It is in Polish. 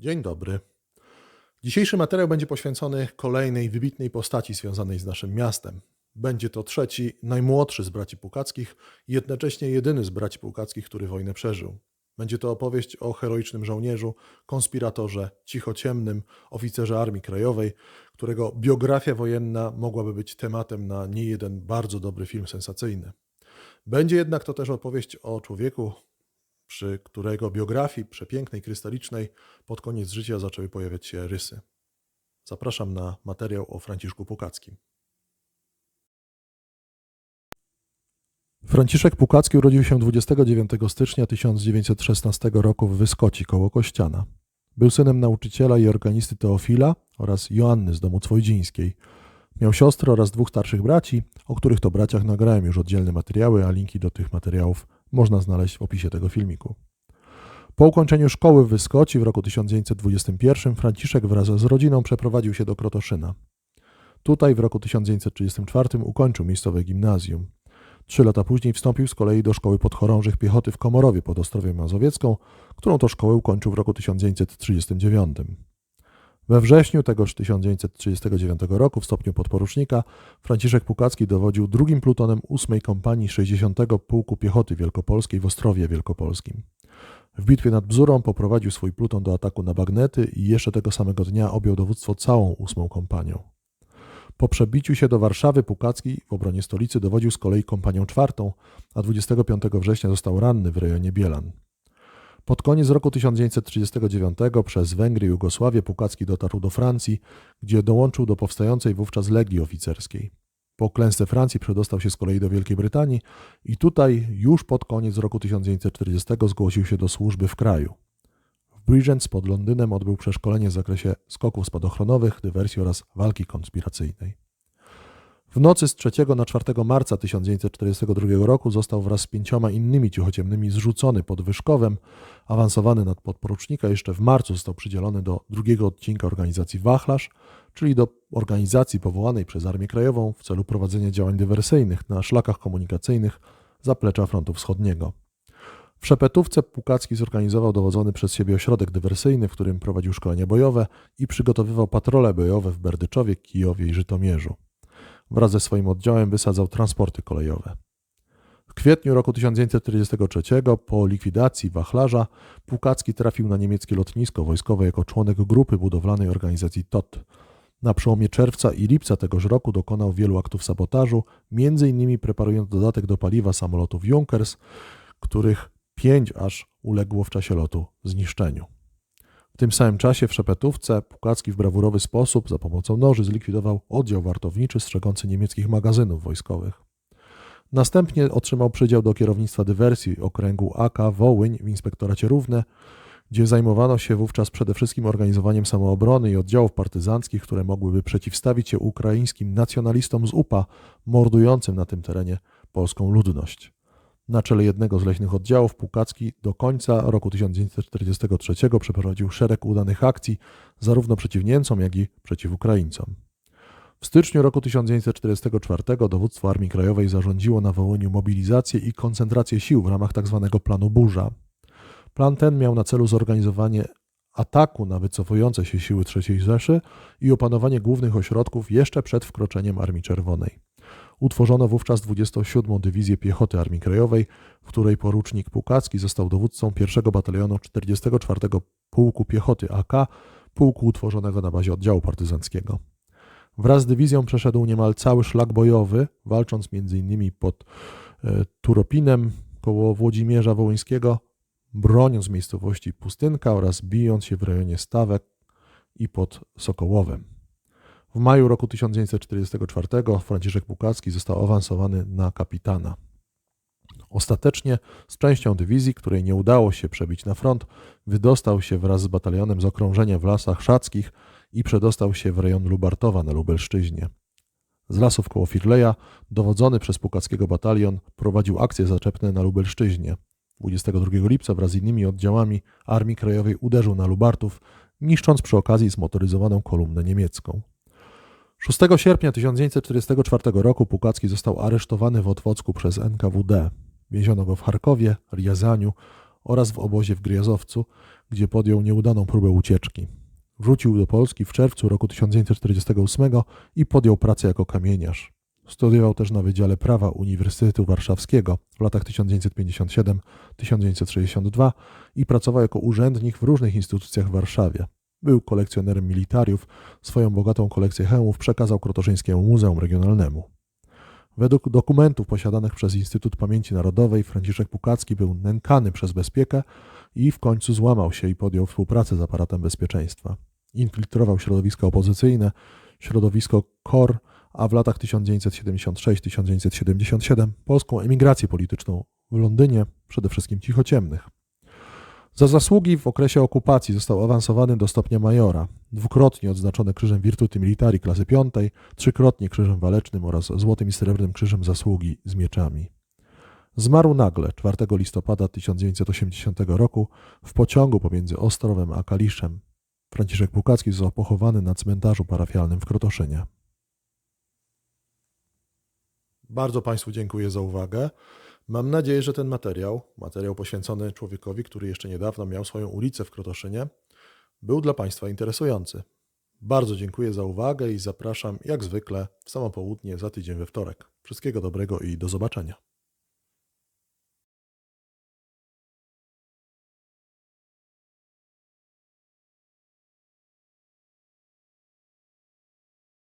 Dzień dobry. Dzisiejszy materiał będzie poświęcony kolejnej wybitnej postaci związanej z naszym miastem. Będzie to trzeci, najmłodszy z braci Pukackich i jednocześnie jedyny z braci Pukackich, który wojnę przeżył. Będzie to opowieść o heroicznym żołnierzu, konspiratorze, cichociemnym, oficerze Armii Krajowej, którego biografia wojenna mogłaby być tematem na niejeden bardzo dobry film sensacyjny. Będzie jednak to też opowieść o człowieku, przy którego biografii przepięknej, krystalicznej pod koniec życia zaczęły pojawiać się rysy. Zapraszam na materiał o Franciszku Pukackim. Franciszek Pukacki urodził się 29 stycznia 1916 roku w Wyskoci koło Kościana. Był synem nauczyciela i organisty Teofila oraz Joanny z domu Cwojdzińskiej. Miał siostrę oraz dwóch starszych braci, o których to braciach nagrałem już oddzielne materiały, a linki do tych materiałów można znaleźć w opisie tego filmiku. Po ukończeniu szkoły w Wyskoci w roku 1921 Franciszek wraz z rodziną przeprowadził się do Krotoszyna. Tutaj w roku 1934 ukończył miejscowe gimnazjum. Trzy lata później wstąpił z kolei do szkoły podchorążych piechoty w Komorowie pod Ostrowiem Mazowiecką, którą to szkołę ukończył w roku 1939. We wrześniu tegoż 1939 roku w stopniu podporucznika Franciszek Pukacki dowodził drugim plutonem 8 kompanii 60 Pułku Piechoty Wielkopolskiej w Ostrowie Wielkopolskim. W bitwie nad Bzurą poprowadził swój pluton do ataku na bagnety i jeszcze tego samego dnia objął dowództwo całą 8 kompanią. Po przebiciu się do Warszawy Pukacki w obronie stolicy dowodził z kolei kompanią czwartą, a 25 września został ranny w rejonie Bielan. Pod koniec roku 1939 przez Węgry i Jugosławię Pukacki dotarł do Francji, gdzie dołączył do powstającej wówczas Legii Oficerskiej. Po klęsce Francji przedostał się z kolei do Wielkiej Brytanii i tutaj już pod koniec roku 1940 zgłosił się do służby w kraju. W Bridgends pod Londynem odbył przeszkolenie w zakresie skoków spadochronowych, dywersji oraz walki konspiracyjnej. W nocy z 3 na 4 marca 1942 roku został wraz z pięcioma innymi cichociemnymi zrzucony pod Wyszkowem, awansowany nad podporucznika. Jeszcze w marcu został przydzielony do drugiego odcinka organizacji Wachlarz, czyli do organizacji powołanej przez Armię Krajową w celu prowadzenia działań dywersyjnych na szlakach komunikacyjnych zaplecza frontu wschodniego. W Szepetówce Pukacki zorganizował dowodzony przez siebie ośrodek dywersyjny, w którym prowadził szkolenia bojowe i przygotowywał patrole bojowe w Berdyczowie, Kijowie i Żytomierzu. Wraz ze swoim oddziałem wysadzał transporty kolejowe. W kwietniu roku 1943 po likwidacji wachlarza Pukacki trafił na niemieckie lotnisko wojskowe jako członek grupy budowlanej organizacji TOT. Na przełomie czerwca i lipca tegoż roku dokonał wielu aktów sabotażu, m.in. preparując dodatek do paliwa samolotów Junkers, których pięć aż uległo w czasie lotu zniszczeniu. W tym samym czasie w Szepetówce Pukacki w brawurowy sposób za pomocą noży zlikwidował oddział wartowniczy strzegący niemieckich magazynów wojskowych. Następnie otrzymał przydział do kierownictwa dywersji okręgu AK Wołyń w inspektoracie Równe, gdzie zajmowano się wówczas przede wszystkim organizowaniem samoobrony i oddziałów partyzanckich, które mogłyby przeciwstawić się ukraińskim nacjonalistom z UPA, mordującym na tym terenie polską ludność. Na czele jednego z leśnych oddziałów Pukacki do końca roku 1943 przeprowadził szereg udanych akcji zarówno przeciw Niemcom, jak i przeciw Ukraińcom. W styczniu roku 1944 dowództwo Armii Krajowej zarządziło na Wołyniu mobilizację i koncentrację sił w ramach tzw. Tak planu Burza. Plan ten miał na celu zorganizowanie ataku na wycofujące się siły III Rzeszy i opanowanie głównych ośrodków jeszcze przed wkroczeniem Armii Czerwonej. Utworzono wówczas 27. Dywizję Piechoty Armii Krajowej, w której porucznik Pukacki został dowódcą 1 Batalionu 44 Pułku Piechoty AK, pułku utworzonego na bazie oddziału partyzanckiego. Wraz z dywizją przeszedł niemal cały szlak bojowy, walcząc m.in. pod e, Turopinem koło Włodzimierza Wołyńskiego, broniąc miejscowości Pustynka oraz bijąc się w rejonie Stawek i pod Sokołowem. W maju roku 1944 Franciszek Pukacki został awansowany na kapitana. Ostatecznie z częścią dywizji, której nie udało się przebić na front, wydostał się wraz z batalionem z okrążenia w lasach szackich i przedostał się w rejon Lubartowa na Lubelszczyźnie. Z lasów koło Firleja, dowodzony przez Pukackiego batalion, prowadził akcje zaczepne na Lubelszczyźnie. 22 lipca wraz z innymi oddziałami Armii Krajowej uderzył na Lubartów, niszcząc przy okazji zmotoryzowaną kolumnę niemiecką. 6 sierpnia 1944 roku Pukacki został aresztowany w Otwocku przez NKWD. Więziono go w Charkowie, Riazaniu oraz w obozie w Gryjazowcu, gdzie podjął nieudaną próbę ucieczki. Wrócił do Polski w czerwcu roku 1948 i podjął pracę jako kamieniarz. Studiował też na Wydziale Prawa Uniwersytetu Warszawskiego w latach 1957-1962 i pracował jako urzędnik w różnych instytucjach w Warszawie. Był kolekcjonerem militariów, swoją bogatą kolekcję hełmów przekazał Krotoszyńskiemu Muzeum Regionalnemu. Według dokumentów posiadanych przez Instytut Pamięci Narodowej Franciszek Pukacki był nękany przez bezpiekę i w końcu złamał się i podjął współpracę z aparatem bezpieczeństwa. Infiltrował środowiska opozycyjne, środowisko KOR, a w latach 1976-1977 polską emigrację polityczną w Londynie, przede wszystkim cichociemnych. Za zasługi w okresie okupacji został awansowany do stopnia majora, dwukrotnie odznaczony Krzyżem Virtuti Militari klasy piątej, trzykrotnie Krzyżem Walecznym oraz Złotym i Srebrnym Krzyżem Zasługi z mieczami. Zmarł nagle 4 listopada 1980 roku w pociągu pomiędzy Ostrowem a Kaliszem. Franciszek Pukacki został pochowany na cmentarzu parafialnym w Krotoszynie. Bardzo Państwu dziękuję za uwagę. Mam nadzieję, że ten materiał, materiał poświęcony człowiekowi, który jeszcze niedawno miał swoją ulicę w Krotoszynie, był dla Państwa interesujący. Bardzo dziękuję za uwagę i zapraszam jak zwykle w samo południe za tydzień we wtorek. Wszystkiego dobrego i do zobaczenia.